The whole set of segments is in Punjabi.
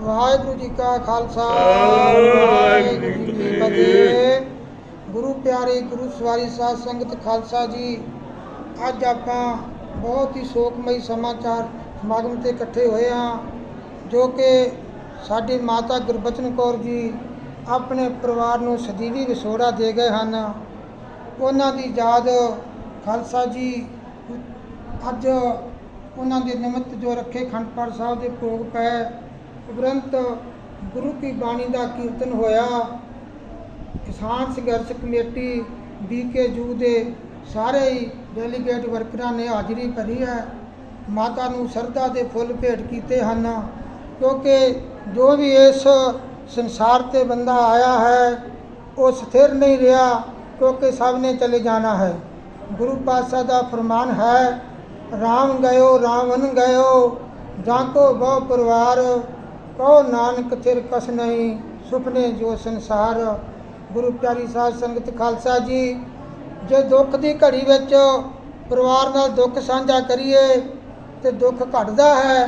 ਵਾਹਿਗੁਰੂ ਜੀ ਕਾ ਖਾਲਸਾ ਵਾਹਿਗੁਰੂ ਜੀ ਕੀ ਫਤਿਹ। ਗੁਰੂ ਪਿਆਰੇ ਗੁਰੂ ਸਵਾਰੀ ਸਾਧ ਸੰਗਤ ਖਾਲਸਾ ਜੀ ਅੱਜ ਆਪਾਂ ਬਹੁਤ ਹੀ ਸ਼ੋਕਮਈ ਸਮਾਚਾਰ ਸਮਾਗਮ ਤੇ ਇਕੱਠੇ ਹੋਏ ਹਾਂ ਜੋ ਕਿ ਸਾਡੀ ਮਾਤਾ ਗੁਰਬਚਨ ਕੌਰ ਜੀ ਆਪਣੇ ਪਰਿਵਾਰ ਨੂੰ ਸਦੀਵੀ ਵਿਛੋੜਾ ਦੇ ਗਏ ਹਨ ਉਹਨਾਂ ਦੀ ਯਾਦ ਖਾਲਸਾ ਜੀ ਅੱਜ ਉਹਨਾਂ ਦੇ ਨਿਮਿਤ ਜੋ ਰੱਖੇ ਖੰਡ ਪਾਠ ਸਾਹਿਬ ਦੇ ਭੋਗ ਪਏ ਉਪਰੰਤ ਗੁਰੂ ਕੀ ਬਾਣੀ ਦਾ ਕੀਰਤਨ ਹੋਇਆ। ਕਿਸਾਨ ਸੰਘਰਸ਼ ਕਮੇਟੀ ਬੀਕੇ ਜੂ ਦੇ ਸਾਰੇ ਹੀ ਡੈਲੀਗੇਟ ਵਰਕਰਾਂ ਨੇ ਹਾਜ਼ਰੀ ਭਰੀ ਹੈ। ਮਾਤਾ ਨੂੰ ਸਰਦਾ ਦੇ ਫੁੱਲ ਭੇਟ ਕੀਤੇ ਹਨ, ਕਿਉਂਕਿ ਜੋ ਵੀ ਇਸ ਸੰਸਾਰ ਤੇ ਬੰਦਾ ਆਇਆ ਹੈ, ਉਹ ਸਥਿਰ ਨਹੀਂ ਰਿਹਾ, ਕਿਉਂਕਿ ਸਭ ਨੇ ਚਲੇ ਜਾਣਾ ਹੈ। ਗੁਰੂ ਪਾਤਸ਼ਾਹ ਦਾ ਫਰਮਾਨ ਹੈ, ਰਾਮ ਗਇਓ, ਰਾਵਣ ਗਇਓ, ਜਾਂ ਕੋ ਬਹੁ ਪਰਿਵਾਰ ਕਹੋ ਨਾਨਕ ਥਿਰ ਕਸ ਨਹੀਂ, ਸੁਪਨੇ ਜੋ ਸੰਸਾਰ। ਗੁਰੂ ਪਿਆਰੀ ਸਾਧ ਸੰਗਤ ਖਾਲਸਾ ਜੀ, ਜੇ ਦੁੱਖ ਦੀ ਘੜੀ ਵਿੱਚ ਪਰਿਵਾਰ ਨਾਲ ਦੁੱਖ ਸਾਂਝਾ ਕਰੀਏ, ਤੇ ਦੁੱਖ ਘਟਦਾ ਹੈ।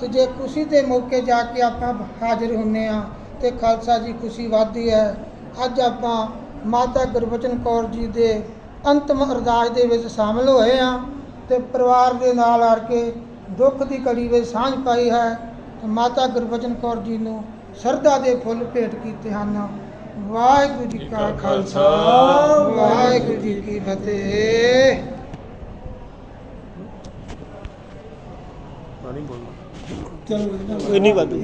ਤੇ ਜੇ ਖੁਸ਼ੀ ਦੇ ਮੌਕੇ ਜਾ ਕੇ ਆਪਾਂ ਹਾਜ਼ਰ ਹੁੰਨੇ ਆ, ਤੇ ਖਾਲਸਾ ਜੀ ਖੁਸ਼ੀ ਵੱਧਦੀ ਹੈ। ਅੱਜ ਆਪਾਂ ਮਾਤਾ ਗੁਰਬਚਨ ਕੌਰ ਜੀ ਦੇ ਅੰਤਮ ਅਰਦਾਸ ਦੇ ਵਿੱਚ ਸ਼ਾਮਲ ਹੋਏ ਆ, ਤੇ ਪਰਿਵਾਰ ਦੇ ਨਾਲ ਆ ਕੇ ਦੁੱਖ ਦੀ ਘੜੀ ਵਿੱਚ ਸਾਂਝ ਪਾਈ ਹੈ। ਮਾਤਾ ਗੁਰਬਚਨ ਕੌਰ ਜੀ ਨੂੰ ਸਰਦਾ ਦੇ ਫੁੱਲ ਭੇਟ ਕੀਤੇ ਹਨ। ਵਾਹਿਗੁਰੂ ਜੀ ਕਾ ਖਾਲਸਾ ਵਾਹਿਗੁਰੂ ਜੀ ਕੀ ਫਤਿਹ। ਨਹੀਂ ਬੋਲਣਾ ਚਲੋ ਇੰਨੀ ਵਾਧੂ।